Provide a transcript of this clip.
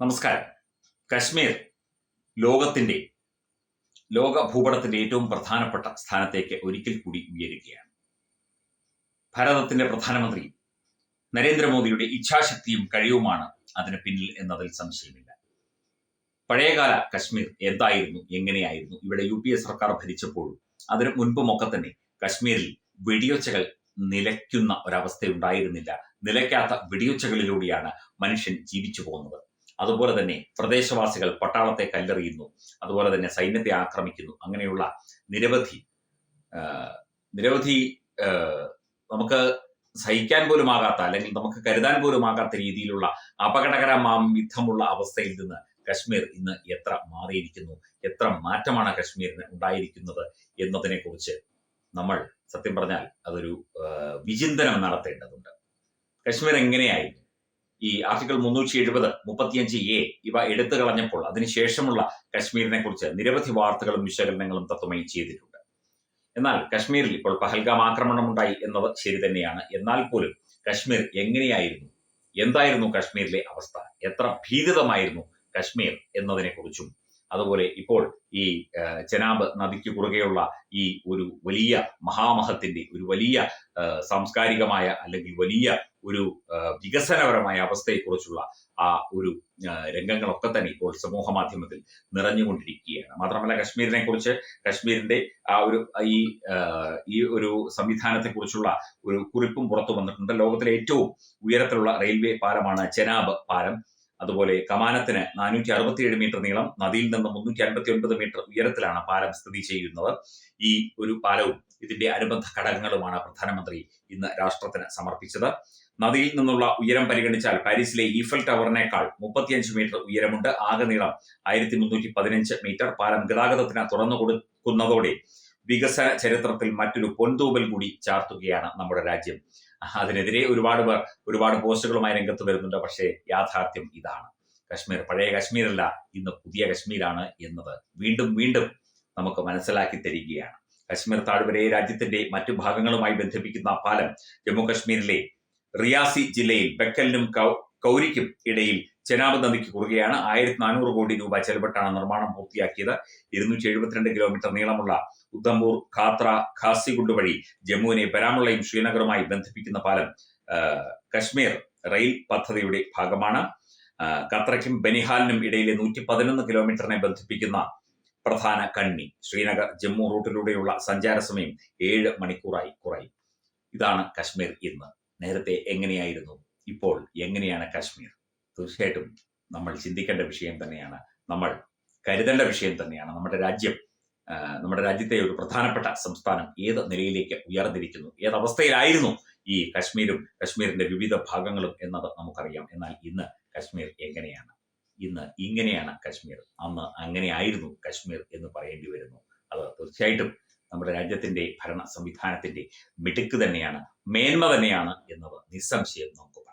നമസ്കാരം. കശ്മീർ ലോകത്തിന്റെ ലോക ഭൂപടത്തിന്റെ ഏറ്റവും പ്രധാനപ്പെട്ട സ്ഥാനത്തേക്ക് ഒരിക്കൽ കൂടി ഉയരുകയാണ്. ഭാരതത്തിന്റെ പ്രധാനമന്ത്രി നരേന്ദ്രമോദിയുടെ ഇച്ഛാശക്തിയും കഴിവുമാണ് അതിന് പിന്നിൽ എന്നതിൽ സംശയമില്ല. പഴയകാല കശ്മീർ എന്തായിരുന്നു എങ്ങനെയായിരുന്നു ഇവിടെ യു പി എ സർക്കാർ ഭരിച്ചപ്പോഴും അതിന് മുൻപുമൊക്കെ തന്നെ കശ്മീരിൽ വെടിയൊച്ചകൾ നിലയ്ക്കുന്ന ഒരവസ്ഥ ഉണ്ടായിരുന്നില്ല നിലയ്ക്കാത്ത വെടിയൊച്ചകളിലൂടെയാണ് മനുഷ്യൻ ജീവിച്ചു പോകുന്നത്. അതുപോലെ തന്നെ പ്രദേശവാസികൾ പട്ടാളത്തെ കല്ലെറിയുന്നു അതുപോലെ തന്നെ സൈന്യത്തെ ആക്രമിക്കുന്നു അങ്ങനെയുള്ള നിരവധി നിരവധി നമുക്ക് സഹിക്കാൻ പോലും ആകാത്ത അല്ലെങ്കിൽ നമുക്ക് കരുതാൻ പോലും ആകാത്ത രീതിയിലുള്ള അപകടകരമാം വിധമുള്ള അവസ്ഥയിൽ നിന്ന് കശ്മീർ ഇന്ന് എത്ര മാറിയിരിക്കുന്നു എത്ര മാറ്റമാണ് കശ്മീരിന് ഉണ്ടായിരിക്കുന്നത് എന്നതിനെ കുറിച്ച് നമ്മൾ സത്യം പറഞ്ഞാൽ അതൊരു വിചിന്തനം നടത്തേണ്ടതുണ്ട്. കശ്മീർ എങ്ങനെയായിരുന്നു? ഈ ആർട്ടിക്കിൾ മുന്നൂറ്റി എഴുപത് മുപ്പത്തിയഞ്ച് എ ഇവ എടുത്തു കളഞ്ഞപ്പോൾ അതിനുശേഷമുള്ള കശ്മീരിനെ കുറിച്ച് നിരവധി വാർത്തകളും വിശകലനങ്ങളും തത്വമായി ചെയ്തിട്ടുണ്ട്. എന്നാൽ കശ്മീരിൽ ഇപ്പോൾ പഹൽഗാം ആക്രമണം ഉണ്ടായി എന്നത് ശരി തന്നെയാണ്. എന്നാൽ പോലും കശ്മീർ എങ്ങനെയായിരുന്നു? എന്തായിരുന്നു കശ്മീരിലെ അവസ്ഥ? എത്ര ഭീതിതമായിരുന്നു കശ്മീർ എന്നതിനെ കുറിച്ചും അതുപോലെ ഇപ്പോൾ ഈ ചെനാബ് നദിക്ക് കുറുകെയുള്ള ഈ ഒരു വലിയ മഹാമഹത്തിന്റെ ഒരു വലിയ സാംസ്കാരികമായ അല്ലെങ്കിൽ വലിയ ഒരു വികസനപരമായ അവസ്ഥയെക്കുറിച്ചുള്ള ആ ഒരു രംഗങ്ങളൊക്കെ തന്നെ ഇപ്പോൾ സമൂഹ മാധ്യമത്തിൽ നിറഞ്ഞുകൊണ്ടിരിക്കുകയാണ്. മാത്രമല്ല കശ്മീരിനെ കുറിച്ച് കശ്മീരിന്റെ ആ ഒരു ഈ ഈ ഒരു സംവിധാനത്തെ കുറിച്ചുള്ള ഒരു കുറിപ്പും പുറത്തു വന്നിട്ടുണ്ട്. ലോകത്തിലെ ഏറ്റവും ഉയരത്തിലുള്ള റെയിൽവേ പാലമാണ് ചെനാബ് പാലം. അതുപോലെ കമാനത്തിന് നാനൂറ്റി അറുപത്തിയേഴ് മീറ്റർ നീളം നദിയിൽ നിന്ന് മുന്നൂറ്റി അൻപത്തി ഒൻപത് മീറ്റർ ഉയരത്തിലാണ് പാലം സ്ഥിതി ചെയ്യുന്നത്. ഈ ഒരു പാലവും ഇതിന്റെ അനുബന്ധ ഘടകങ്ങളുമാണ് പ്രധാനമന്ത്രി ഇന്ന് രാഷ്ട്രത്തിന് സമർപ്പിച്ചത്. നദിയിൽ നിന്നുള്ള ഉയരം പരിഗണിച്ചാൽ പാരീസിലെ ഈഫൽ ടവറിനേക്കാൾ മുപ്പത്തിയഞ്ച് മീറ്റർ ഉയരമുണ്ട്. ആകെ നീളം ആയിരത്തി മുന്നൂറ്റി പതിനഞ്ച് മീറ്റർ. പാലം ഗതാഗതത്തിന് തുറന്നു കൊടുക്കുന്നതോടെ വികസന ചരിത്രത്തിൽ മറ്റൊരു പൊൻതൂവൽ കൂടി ചാർത്തുകയാണ് നമ്മുടെ രാജ്യം. അതിനെതിരെ ഒരുപാട് പേർ ഒരുപാട് പോസ്റ്റുകളുമായി രംഗത്ത് വരുന്നുണ്ട് പക്ഷേ യാഥാർത്ഥ്യം ഇതാണ്. കശ്മീർ പഴയ കശ്മീരല്ല ഇന്ന് പുതിയ കശ്മീരാണ് എന്നത് വീണ്ടും വീണ്ടും നമുക്ക് മനസ്സിലാക്കി തരികയാണ്. കശ്മീർ താഴ്വരയെ രാജ്യത്തിന്റെ മറ്റു ഭാഗങ്ങളുമായി ബന്ധിപ്പിക്കുന്ന പാലം ജമ്മു കശ്മീരിലെ റിയാസി ജില്ലയിൽ ബെക്കലിനും കൗരിക്കും ഇടയിൽ ചെനാബ് നദിക്ക് കുറുകെയാണ് ആയിരത്തി നാനൂറ് കോടി രൂപ ചെലവിട്ടാണ് നിർമ്മാണം പൂർത്തിയാക്കിയത്. ഇരുന്നൂറ്റി എഴുപത്തിരണ്ട് കിലോമീറ്റർ നീളമുള്ള ഉദ്ധംപൂർ ഖാത്ര ഖാസിഗുണ്ട് വഴി ജമ്മുവിനെ ബരാമുള്ളയും ശ്രീനഗറുമായി ബന്ധിപ്പിക്കുന്ന പാലം കശ്മീർ റെയിൽ പദ്ധതിയുടെ ഭാഗമാണ്. ഖത്രയ്ക്കും ബനിഹാലിനും ഇടയിലെ നൂറ്റി പതിനൊന്ന് കിലോമീറ്ററിനെ ബന്ധിപ്പിക്കുന്ന പ്രധാന കണ്ണി. ശ്രീനഗർ ജമ്മു റൂട്ടിലൂടെയുള്ള സഞ്ചാര സമയം ഏഴ് മണിക്കൂറായി കുറയും. ഇതാണ് കശ്മീർ ഇന്ന്. നേരത്തെ എങ്ങനെയായിരുന്നു? ഇപ്പോൾ എങ്ങനെയാണ് കശ്മീർ? തീർച്ചയായിട്ടും നമ്മൾ ചിന്തിക്കേണ്ട വിഷയം തന്നെയാണ്. നമ്മൾ കരുതേണ്ട വിഷയം തന്നെയാണ്. നമ്മുടെ രാജ്യം നമ്മുടെ രാജ്യത്തെ ഒരു പ്രധാനപ്പെട്ട സംസ്ഥാനം ഏത് നിലയിലേക്ക് ഉയർന്നിരിക്കുന്നു ഏത് ഈ കശ്മീരും കശ്മീരിന്റെ വിവിധ ഭാഗങ്ങളും എന്നത് നമുക്കറിയാം. എന്നാൽ ഇന്ന് കശ്മീർ എങ്ങനെയാണ്? ഇന്ന് ഇങ്ങനെയാണ് കശ്മീർ. അന്ന് അങ്ങനെയായിരുന്നു കശ്മീർ എന്ന് പറയേണ്ടി വരുന്നു. അത് തീർച്ചയായിട്ടും നമ്മുടെ രാജ്യത്തിന്റെ ഭരണ സംവിധാനത്തിന്റെ മിടുക്ക് തന്നെയാണ് മേന്മ തന്നെയാണ് എന്നത് നിസ്സംശയം നമുക്ക്